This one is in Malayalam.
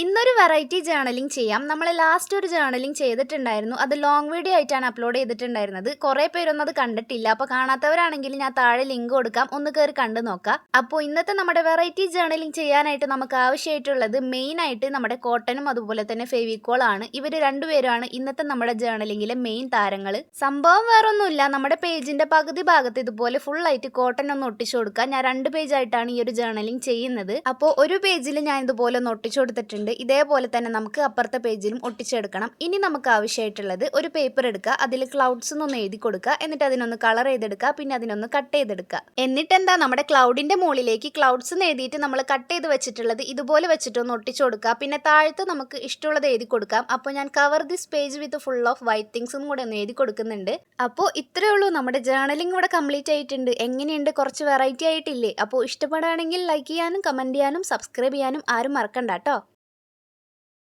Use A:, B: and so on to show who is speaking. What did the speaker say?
A: ഇന്നൊരു വെറൈറ്റി ജേണലിംഗ് ചെയ്യാം. നമ്മൾ ലാസ്റ്റ് ഒരു ജേണലിംഗ് ചെയ്തിട്ടുണ്ടായിരുന്നു. അത് ലോങ് വീഡിയോ ആയിട്ടാണ് അപ്ലോഡ് ചെയ്തിട്ടുണ്ടായിരുന്നത്. കുറേ പേരൊന്നും അത് കണ്ടിട്ടില്ല. അപ്പോൾ കാണാത്തവരാണെങ്കിൽ ഞാൻ താഴെ ലിങ്ക് കൊടുക്കാം. ഒന്ന് കയറി കണ്ടു നോക്കാം. അപ്പോൾ ഇന്നത്തെ നമ്മുടെ വെറൈറ്റി ജേണലിംഗ് ചെയ്യാനായിട്ട് നമുക്ക് ആവശ്യമായിട്ടുള്ളത് മെയിൻ ആയിട്ട് നമ്മുടെ കോട്ടനും അതുപോലെ തന്നെ ഫെവിക്കോൾ ആണ്. ഇവർ രണ്ടുപേരുമാണ് ഇന്നത്തെ നമ്മുടെ ജേണലിംഗിലെ മെയിൻ താരങ്ങൾ സംഭവം വേറൊന്നുമില്ല. നമ്മുടെ പേജിന്റെ പകുതി ഭാഗത്ത് ഇതുപോലെ ഫുൾ ആയിട്ട് കോട്ടൺ ഒന്ന് ഒട്ടിച്ചു കൊടുക്കുക ഞാൻ രണ്ട് പേജായിട്ടാണ് ഈ ഒരു ജേണലിംഗ് ചെയ്യുന്നത്. അപ്പോൾ ഒരു പേജിൽ ഞാൻ ഇതുപോലെ ഒന്ന് ഒട്ടിച്ചു കൊടുത്തിട്ടുണ്ട്. ഇതേപോലെ തന്നെ നമുക്ക് അപ്പുറത്തെ പേജിലും ഒട്ടിച്ചെടുക്കണം. ഇനി നമുക്ക് ആവശ്യമായിട്ടുള്ളത് ഒരു പേപ്പർ എടുക്കുക അതിൽ ക്ലൗഡ്സ് ഒന്ന് എഴുതി കൊടുക്കുക എന്നിട്ട് അതിനൊന്ന് കളർ ചെയ്തെടുക്കുക പിന്നെ അതിനൊന്ന് കട്ട് ചെയ്തെടുക്കുക. എന്നിട്ട് എന്താ നമ്മുടെ ക്ലൗഡിന്റെ മുകളിലേക്ക് ക്ലൗഡ്സ് എന്ന് എഴുതിയിട്ട് നമ്മൾ കട്ട് ചെയ്ത് വെച്ചിട്ടുള്ളത് ഇതുപോലെ വെച്ചിട്ടൊന്ന് ഒട്ടിച്ചു കൊടുക്കുക. പിന്നെ താഴത്ത് നമുക്ക് ഇഷ്ടമുള്ളത് എഴുതി കൊടുക്കാം. അപ്പോൾ ഞാൻ cover this page with full of white തിങ്സും കൂടെ ഒന്ന് എഴുതി കൊടുക്കുന്നുണ്ട്. അപ്പോൾ ഇത്രയേ ഉള്ളൂ. നമ്മുടെ ജേർണലിംഗ് ഇവിടെ കംപ്ലീറ്റ് ആയിട്ടുണ്ട്. എങ്ങനെയുണ്ട്? കുറച്ച് വെറൈറ്റി ആയിട്ടില്ലേ? അപ്പോൾ ഇഷ്ടപ്പെടുകയാണെങ്കിൽ ലൈക്ക് ചെയ്യാനും കമന്റ് ചെയ്യാനും സബ്സ്ക്രൈബ് ചെയ്യാനും ആരും മറക്കണ്ട കേട്ടോ.